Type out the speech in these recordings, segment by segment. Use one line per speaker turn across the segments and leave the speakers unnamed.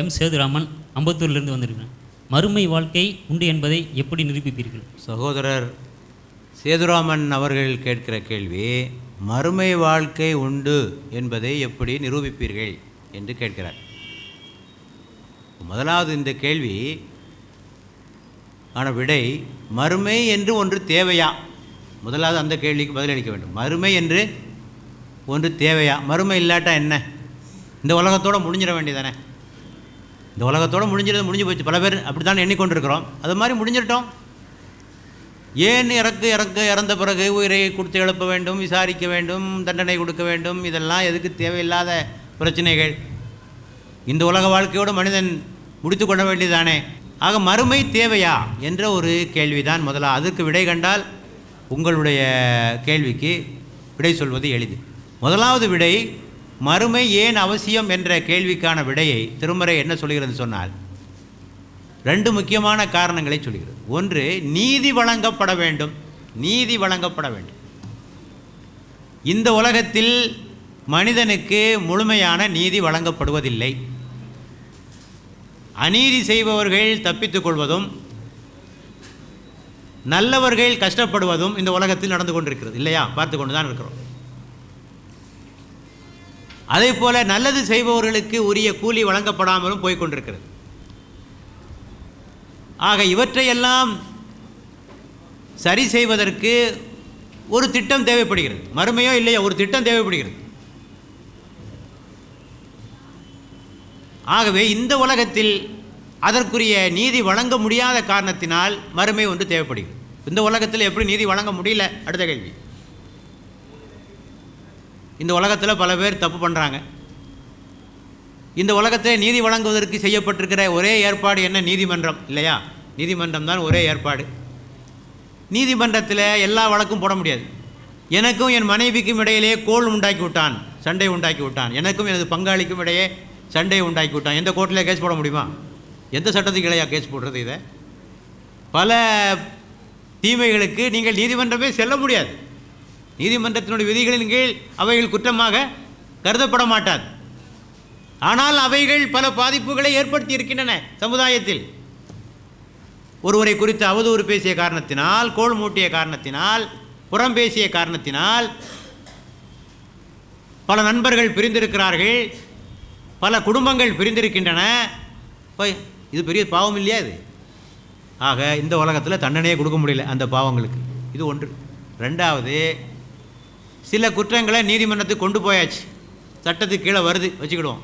M Sethuraman அம்பத்தூர்லேருந்து வந்திருக்கிறேன் மறுமை வாழ்க்கை உண்டு என்பதை எப்படி நிரூபிப்பீர்கள்?
சகோதரர் சேதுராமன் அவர்கள் கேட்கிற கேள்வி மறுமை வாழ்க்கை உண்டு என்பதை எப்படி நிரூபிப்பீர்கள் என்று கேட்கிறார். முதலாவது இந்த கேள்வி ஆன விடை மறுமை என்று ஒன்று தேவையா? முதலாவது அந்த கேள்விக்கு பதிலளிக்க வேண்டும். மறுமை என்று ஒன்று தேவையா? மறுமை இல்லாட்டா என்ன? இந்த உலகத்தோடு முடிஞ்சிட வேண்டியதானே? இந்த உலகத்தோடு முடிஞ்சிட முடிஞ்சு போச்சு. பல பேர் அப்படி தான் எண்ணிக்கொண்டிருக்கிறோம். அது மாதிரி முடிஞ்சிட்டோம் ஏன் இறக்கு இறக்கு இறந்த பிறகு உயிரை கொடுத்து எழுப்ப வேண்டும் விசாரிக்க வேண்டும் தண்டனை கொடுக்க வேண்டும்? இதெல்லாம் எதுக்கு தேவையில்லாத பிரச்சனைகள். இந்த உலக வாழ்க்கையோடு மனிதன் முடித்து கொள்ள வேண்டியதானே ஆக மறுமை தேவையா என்ற ஒரு கேள்விதான் முதல்ல அதற்கு விடை கண்டால் உங்களுடைய கேள்விக்கு விடை சொல்வது எளிது. முதலாவது விடை மறுமை ஏன் அவசியம் என்ற கேள்விக்கான விடையை திருமறை என்ன சொல்கிறது சொன்னால் ரெண்டு முக்கியமான காரணங்களை சொல்கிறது ஒன்று நீதி வழங்கப்பட வேண்டும். நீதி வழங்கப்பட வேண்டும். இந்த உலகத்தில் மனிதனுக்கு முழுமையான நீதி வழங்கப்படுவதில்லை. அநீதி செய்பவர்கள் தப்பித்துக் கொள்வதும் நல்லவர்கள் கஷ்டப்படுவதும் இந்த உலகத்தில் நடந்து கொண்டிருக்கிறது. இல்லையா? பார்த்து கொண்டு தான் இருக்கிறோம். அதே போல் நல்லது செய்பவர்களுக்கு உரிய கூலி வழங்கப்படாமலும் போய்கொண்டிருக்கிறது ஆக இவற்றையெல்லாம் சரி செய்வதற்கு ஒரு திட்டம் தேவைப்படுகிறது. மறுமையோ இல்லையோ ஒரு திட்டம் தேவைப்படுகிறது. ஆகவே இந்த உலகத்தில் அதற்குரிய நீதி வழங்க முடியாத காரணத்தினால் மறுமை ஒன்று தேவைப்படுகிறது. இந்த உலகத்தில் எப்படி நீதி வழங்க முடியல? அடுத்த கேள்வி. இந்த உலகத்தில் பல பேர் தப்பு பண்ணுறாங்க இந்த உலகத்தில் நீதி வழங்குவதற்கு செய்யப்பட்டிருக்கிற ஒரே ஏற்பாடு என்ன? நீதிமன்றம் இல்லையா? நீதிமன்றம் தான் ஒரே ஏற்பாடு. நீதிமன்றத்தில் எல்லா வழக்கும் போட முடியாது. எனக்கும் என் மனைவிக்கும் இடையிலே கோல் உண்டாக்கி விட்டான் சண்டை உண்டாக்கி விட்டான். எனக்கும் எனது பங்காளிக்கும் இடையே சண்டை உண்டாக்கி விட்டான். எந்த கோர்ட்டில் கேஸ் போட முடியுமா? எந்த சட்டத்துக்கு இடையா கேஸ் போடுறது இதை? பல தீமைகளுக்கு நீங்கள் நீதிமன்றமே செல்ல முடியாது. நீதிமன்றத்தினுடைய விதிகளின் கீழ் அவைகள் குற்றமாக கருதப்பட மாட்டாது ஆனால் அவைகள் பல பாதிப்புகளை ஏற்படுத்தி இருக்கின்றன சமுதாயத்தில். ஒருவரை குறித்து அவதூறு பேசிய காரணத்தினால் கோல் மூட்டிய காரணத்தினால் புறம் பேசிய காரணத்தினால் பல நண்பர்கள் பிரிந்திருக்கிறார்கள் பல குடும்பங்கள் பிரிந்திருக்கின்றன. போய் இது பெரிய பாவம் இல்லையா இது? ஆக இந்த உலகத்தில் தண்டனையே கொடுக்க முடியல அந்த பாவங்களுக்கு. இது ஒன்று. ரெண்டாவது சில குற்றங்களை நீதிமன்றத்துக்கு கொண்டு போயாச்சு. சட்டத்துக்கு கீழே வருது வச்சுக்கிடுவோம்.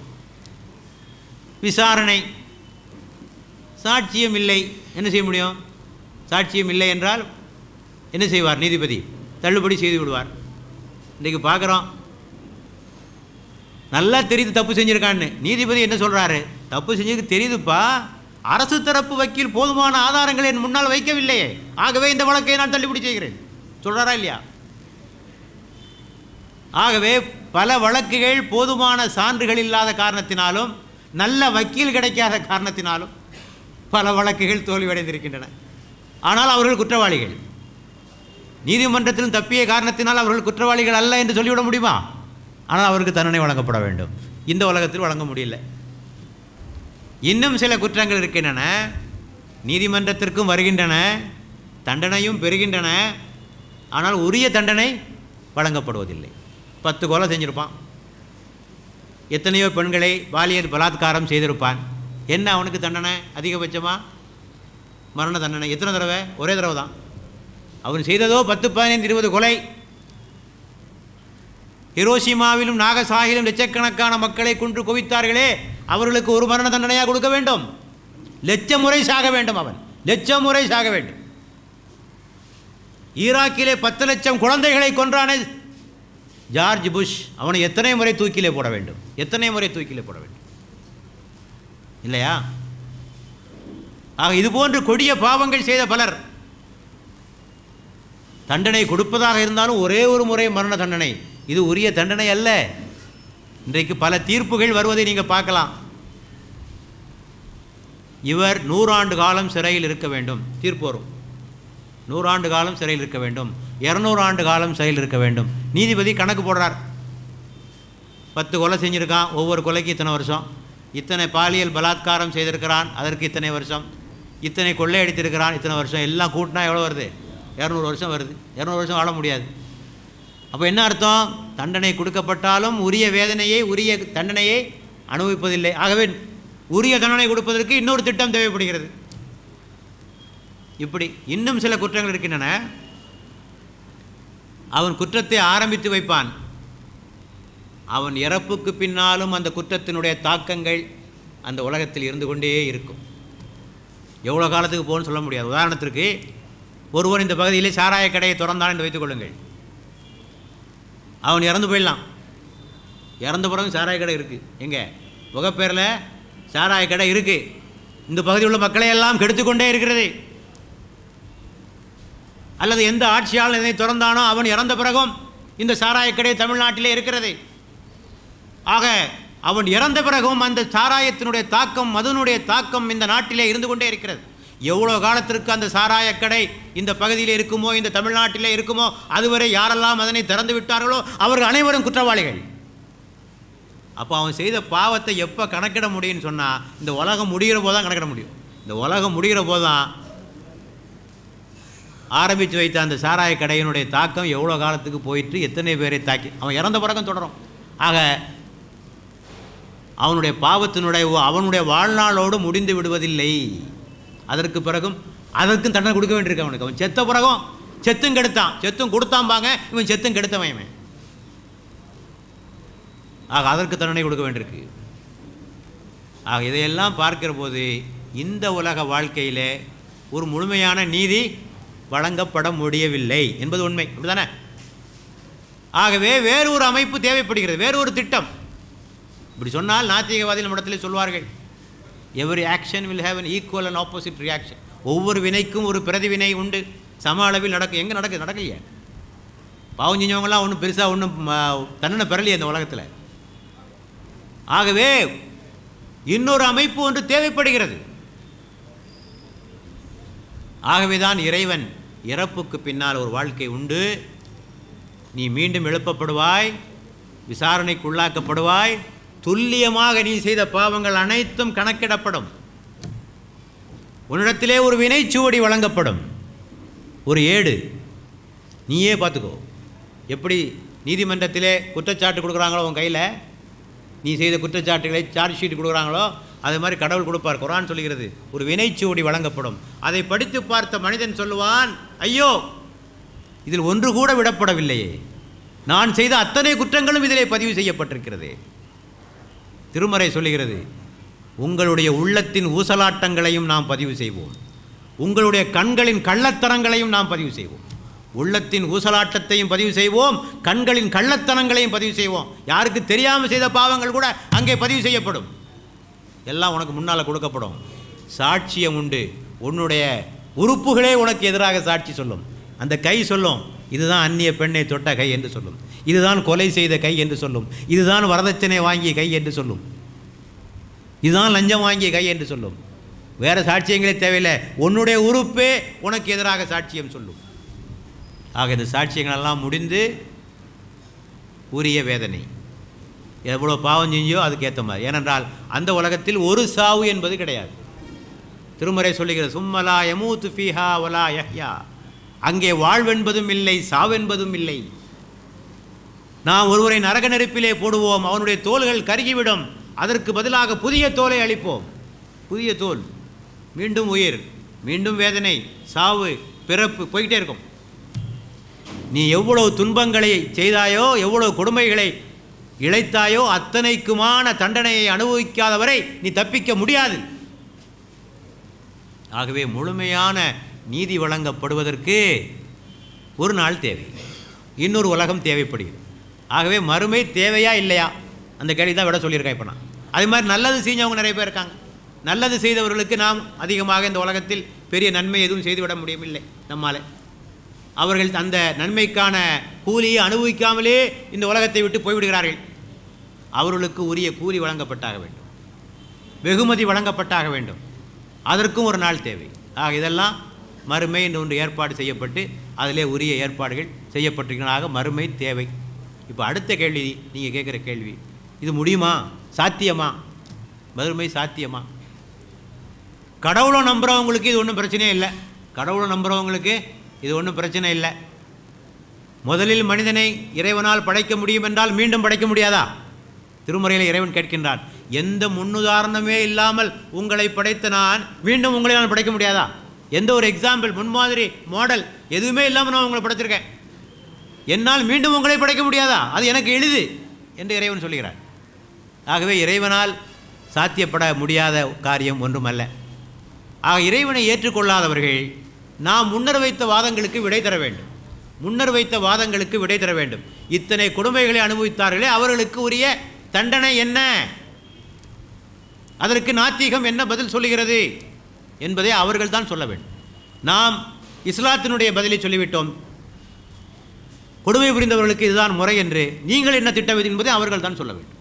விசாரணை. சாட்சியம் இல்லை. என்ன செய்ய முடியும்? சாட்சியம் இல்லை என்றால் என்ன செய்வார் நீதிபதி? தள்ளுபடி செய்து விடுவார். இன்றைக்கு பார்க்குறோம். நல்லா தெரியுது தப்பு செஞ்சுருக்கான்னு. நீதிபதி என்ன சொல்கிறாரு தப்பு செஞ்சதுக்கு தெரியுதுப்பா. அரசு தரப்பு வக்கீல் போதுமான ஆதாரங்களை என் முன்னால் வைக்கவில்லையே. ஆகவே இந்த வழக்கை நான் தள்ளுபடி செய்கிறேன். சொல்கிறாரா இல்லையா? ஆகவே பல வழக்குகள் போதுமான சான்றுகள் இல்லாத காரணத்தினாலும் நல்ல வக்கீல் கிடைக்காத காரணத்தினாலும் பல வழக்குகள் தோல்வியடைந்திருக்கின்றன. ஆனால் அவர்கள் குற்றவாளிகள். நீதிமன்றத்திலும் தப்பிய காரணத்தினால் அவர்கள் குற்றவாளிகள் அல்ல என்று சொல்லிவிட முடியுமா? ஆனால் அவருக்கு தண்டனை வழங்கப்பட வேண்டும். இந்த உலகத்தில் வழங்க முடியல. இன்னும் சில குற்றங்கள் இருக்கின்றன. நீதிமன்றத்திற்கும் வருகின்றன. தண்டனையும் பெறுகின்றன. ஆனால் உரிய தண்டனை வழங்கப்படுவதில்லை. பத்து கொலை செஞ்சுருப்பான். எத்தனையோ பெண்களை பாலியல் பலாத்காரம் செய்திருப்பான். என்ன அவனுக்கு தண்டனை? அதிகபட்சமாக மரண தண்டனை. எத்தனை தடவை? ஒரே தடவை தான். அவன் செய்ததோ பத்து பதினைந்து இருபது கொலை. ஹிரோஷிமாவிலும் நாகசாகிலும் லட்சக்கணக்கான மக்களை கொன்று குவித்தார்களே அவர்களுக்கு ஒரு மரண தண்டனையாக கொடுக்க வேண்டும்? லட்ச முறை சாக வேண்டும் அவன். லட்ச முறை சாக வேண்டும். ஈராக்கிலே பத்து லட்சம் குழந்தைகளை கொன்றானே ஜார்ஜ் புஷ் அவனை எத்தனை முறை தூக்கிலே போட வேண்டும்? எத்தனை முறை தூக்கிலே போட வேண்டும்? இல்லையா? ஆக இதுபோன்று கொடிய பாவங்கள் செய்த பலர் தண்டனை கொடுப்பதாக இருந்தாலும் ஒரே ஒரு முறை மரண தண்டனை. இது உரிய தண்டனை அல்ல. இன்றைக்கு பல தீர்ப்புகள் வருவதை நீங்கள் பார்க்கலாம். இவர் நூறாண்டு காலம் சிறையில் இருக்க வேண்டும். தீர்ப்பு வரும். நூறாண்டு காலம் சிறையில் இருக்க வேண்டும். இரநூறு ஆண்டு காலம் சிறையில் இருக்க வேண்டும். நீதிபதி கணக்கு போடுறார். பத்து கொலை செஞ்சுருக்கான். ஒவ்வொரு கொலைக்கு இத்தனை வருஷம். இத்தனை பாலியல் பலாத்காரம் செய்திருக்கிறான். அதற்கு இத்தனை வருஷம். இத்தனை கொள்ளையடித்திருக்கிறான் இத்தனை வருஷம். எல்லாம் கூட்டினா எவ்வளோ வருது? இரநூறு வருஷம் வருது. இரநூறு வருஷம் வாழ முடியாது. அப்போ என்ன அர்த்தம்? தண்டனை கொடுக்கப்பட்டாலும் உரிய வேதனையை உரிய தண்டனையை அனுபவிப்பதில்லை. ஆகவே உரிய தண்டனை கொடுப்பதற்கு இன்னொரு திட்டம் தேவைப்படுகிறது. இப்படி இன்னும் சில குற்றங்கள் இருக்கின்றன. அவன் குற்றத்தை ஆரம்பித்து வைப்பான். அவன் இறப்புக்கு பின்னாலும் அந்த குற்றத்தினுடைய தாக்கங்கள் அந்த உலகத்தில் இருந்து கொண்டே இருக்கும். எவ்வளோ காலத்துக்கு போகணும்னு சொல்ல முடியாது. உதாரணத்திற்கு ஒருவன் இந்த பகுதியிலே சாராய கடையை திறந்தான் என்று வைத்துக்கொள்ளுங்கள் அவன் இறந்து போயிடலாம். இறந்த பிறகு சாராய கடை இருக்குது எங்கே? முகப்பேரில் சாராய கடை இருக்குது இந்த பகுதியில் உள்ள மக்களை எல்லாம் கெடுத்துக்கொண்டே இருக்கிறது. அல்லது எந்த ஆட்சியாளர் இதனை திறந்தானோ அவன் இறந்த பிறகும் இந்த சாராயக்கடை தமிழ்நாட்டிலே இருக்கிறது. ஆக அவன் இறந்த பிறகும் அந்த சாராயத்தினுடைய தாக்கம் மதுனுடைய தாக்கம் இந்த நாட்டிலே இருந்து கொண்டே இருக்கிறது. எவ்வளோ காலத்திற்கு அந்த சாராயக்கடை இந்த பகுதியில் இருக்குமோ இந்த தமிழ்நாட்டிலே இருக்குமோ அதுவரை யாரெல்லாம் அதனை திறந்து விட்டார்களோ அவர்கள் அனைவரும் குற்றவாளிகள். அப்போ அவன் செய்த பாவத்தை எப்போ கணக்கிட முடியும்னு சொன்னால் இந்த உலகம் முடிகிற போது தான் கணக்கிட முடியும். இந்த உலகம் முடிகிற போது தான் ஆரம்பித்து வைத்த அந்த சாராய கடையினுடைய தாக்கம் எவ்வளோ காலத்துக்கு போயிட்டு எத்தனை பேரை தாக்கி? அவன் இறந்த பிறகும் தொடரும். ஆக அவனுடைய பாவத்தினுடைய அவனுடைய வாழ்நாளோடு முடிந்து விடுவதில்லை. அதற்கு பிறகும் அதற்கும் தண்டனை கொடுக்க வேண்டியிருக்கு அவனுக்கு. அவன் செத்த பிறகும் செத்தும் கெடுத்தான். செத்தும் கொடுத்தாம்பாங்க. இவன் செத்தும் கெடுத்தவன் இவன். ஆக அதற்கு தண்டனை கொடுக்க வேண்டியிருக்கு. ஆக இதையெல்லாம் பார்க்கிற போது இந்த உலக வாழ்க்கையில் ஒரு முழுமையான நீதி வழங்கப்பட முடியவில்லை. என்பது உண்மை. அப்படிதானே ஆகவே வேறு ஒரு அமைப்பு தேவைப்படுகிறது. வேறு ஒரு திட்டம். இப்படி சொன்னால் நாத்திகவாதிகள் நம்மிடத்திலே சொல்வார்கள். Every action will have an equal and opposite reaction ஒவ்வொரு வினைக்கும் ஒரு பிரதிவினை உண்டு. சம அளவில் நடக்கும். எங்கே நடக்குது? நடக்கலையே. பாவம் செஞ்சவங்களாம் ஒன்றும் பெருசாக ஒன்றும் தன்னனை பெறலையே இந்த உலகத்தில். ஆகவே இன்னொரு அமைப்பு ஒன்று தேவைப்படுகிறது. ஆகவே தான் இறைவன் இறப்புக்கு பின்னால் ஒரு வாழ்க்கை உண்டு. நீ மீண்டும் எழுப்பப்படுவாய் விசாரணைக்கு உள்ளாக்கப்படுவாய் துல்லியமாக நீ செய்த பாவங்கள் அனைத்தும் கணக்கிடப்படும். உன்னிடத்திலே ஒரு வினைச்சுவடி வழங்கப்படும். ஒரு ஏடு. நீயே பார்த்துக்கோ. எப்படி நீதிமன்றத்திலே குற்றச்சாட்டு கொடுக்குறாங்களோ உன் கையில்? நீ செய்த குற்றச்சாட்டுகளை சார்ஜ் ஷீட் கொடுக்குறாங்களோ? அது மாதிரி கடவுள் கொடுப்பார் குரான் சொல்கிறது ஒரு வினைச்சுவடி வழங்கப்படும். அதை படித்து பார்த்த மனிதன் சொல்லுவான் ஐயோ இதில் ஒன்று கூட விடப்படவில்லையே. நான் செய்த அத்தனை குற்றங்களும் இதிலே பதிவு செய்யப்பட்டிருக்கிறது. திருமறை சொல்லுகிறது உங்களுடைய உள்ளத்தின் ஊசலாட்டங்களையும் நாம் பதிவு செய்வோம். உங்களுடைய கண்களின் கள்ளத்தனங்களையும் நாம் பதிவு செய்வோம். உள்ளத்தின் ஊசலாட்டத்தையும் பதிவு செய்வோம் கண்களின் கள்ளத்தனங்களையும் பதிவு செய்வோம். யாருக்கு தெரியாமல் செய்த பாவங்கள் கூட அங்கே பதிவு செய்யப்படும். எல்லாம் உனக்கு முன்னால் கொடுக்கப்படும். சாட்சியம் உண்டு. உன்னுடைய உறுப்புகளே உனக்கு எதிராக சாட்சி சொல்லும். அந்த கை சொல்லும் இதுதான் அந்நிய பெண்ணை தொட்ட கை என்று சொல்லும். இதுதான் கொலை செய்த கை என்று சொல்லும். இதுதான் வரதட்சணை வாங்கிய கை என்று சொல்லும். இதுதான் லஞ்சம் வாங்கிய கை என்று சொல்லும். வேறு சாட்சியங்களே தேவையில்லை. உன்னுடைய உறுப்பே உனக்கு எதிராக சாட்சியம் சொல்லும். ஆக இந்த சாட்சியங்களெல்லாம் முடிந்து உரிய வேதனை. எவ்வளோ பாவம் செஞ்சோ அதுக்கேற்ற மாதிரி. ஏனென்றால் அந்த உலகத்தில் ஒரு சாவு என்பது கிடையாது. திருமறை சொல்லுகிறது சும்மலா யமூத்து ஃபீஹா ஒலா யஹ்யா. அங்கே வாழ்வென்பதும் இல்லை சாவென்பதும் இல்லை. நாம் ஒருவரை நரக நெருப்பிலே போடுவோம் அவனுடைய தோள்கள் கருகிவிடும். அதற்கு பதிலாக புதிய தோலை அளிப்போம் புதிய தோல் மீண்டும் உயிர் மீண்டும் வேதனை சாவு பிறப்பு போய்கிட்டே இருக்கும். நீ எவ்வளவு துன்பங்களை செய்தாயோ எவ்வளவு கொடுமைகளை இழைத்தாயோ அத்தனைக்குமான தண்டனையை அனுபவிக்காதவரை நீ தப்பிக்க முடியாது. ஆகவே முழுமையான நீதி வழங்கப்படுவதற்கு ஒரு நாள் தேவை. இன்னொரு உலகம் தேவைப்படுகிறது. ஆகவே மறுமை தேவையா இல்லையா? அந்த கேள்வி தான் விட சொல்லியிருக்கேன் இப்போ நான். அதே மாதிரி நல்லது செஞ்சவங்க நிறைய பேர் இருக்காங்க. நல்லது செய்தவர்களுக்கு நாம் அதிகமாக இந்த உலகத்தில் பெரிய நன்மை எதுவும் செய்துவிட முடியவில்லை நம்மால். அவர்கள் அந்த நன்மைக்கான கூலியை அனுபவிக்காமலே இந்த உலகத்தை விட்டு போய்விடுகிறார்கள். அவர்களுக்கு உரிய கூலி வழங்கப்பட்டாக வேண்டும். வெகுமதி வழங்கப்பட்டாக வேண்டும். அதற்கும் ஒரு நாள் தேவை. ஆக இதெல்லாம் மறுமை என்று ஒன்று ஏற்பாடு செய்யப்பட்டு அதிலே உரிய ஏற்பாடுகள் செய்யப்பட்டிருக்கிறனாக மறுமை தேவை. இப்போ அடுத்த கேள்வி நீங்கள் கேட்குற கேள்வி இது முடியுமா? சாத்தியமா? மறுமை சாத்தியமா? கடவுளை நம்புகிறவங்களுக்கு இது ஒன்றும் பிரச்சனையே இல்லை. கடவுளை நம்புகிறவங்களுக்கு இது ஒன்றும் பிரச்சனை இல்லை. முதலில் மனிதனை இறைவனால் படைக்க முடியும் என்றால் மீண்டும் படைக்க முடியாதா? திருமுறையில் இறைவன் கேட்கின்றான் எந்த முன்னுதாரணமே இல்லாமல் உங்களை படைத்த நான் மீண்டும் உங்களை நான் படைக்க முடியாதா? எந்த ஒரு எக்ஸாம்பிள் முன்மாதிரி மாடல் எதுவுமே இல்லாமல் நான் உங்களை படைச்சிருக்கேன். என்னால் மீண்டும் உங்களை படைக்க முடியாதா? அது எனக்கு எளிது என்று இறைவன் சொல்கிறார் ஆகவே இறைவனால் சாத்தியப்பட முடியாத காரியம் ஒன்றுமல்ல. ஆக இறைவனை ஏற்றுக்கொள்ளாதவர்கள் நாம் முன்னர் வைத்த வாதங்களுக்கு விடை தர வேண்டும். முன்னர் வைத்த வாதங்களுக்கு விடை தர வேண்டும். இத்தனை கொடுமைகளை அனுபவித்தார்களே அவர்களுக்கு உரிய தண்டனை என்ன? அதற்கு நாத்திகம் என்ன பதில் சொல்லுகிறது என்பதை அவர்கள் தான் சொல்ல வேண்டும். நாம் இஸ்லாத்தினுடைய பதிலை சொல்லிவிட்டோம். கொடுமை புரிந்தவர்களுக்கு இதுதான் முறை என்று நீங்கள் என்ன திட்டவது என்பதை அவர்கள் தான் சொல்ல வேண்டும்.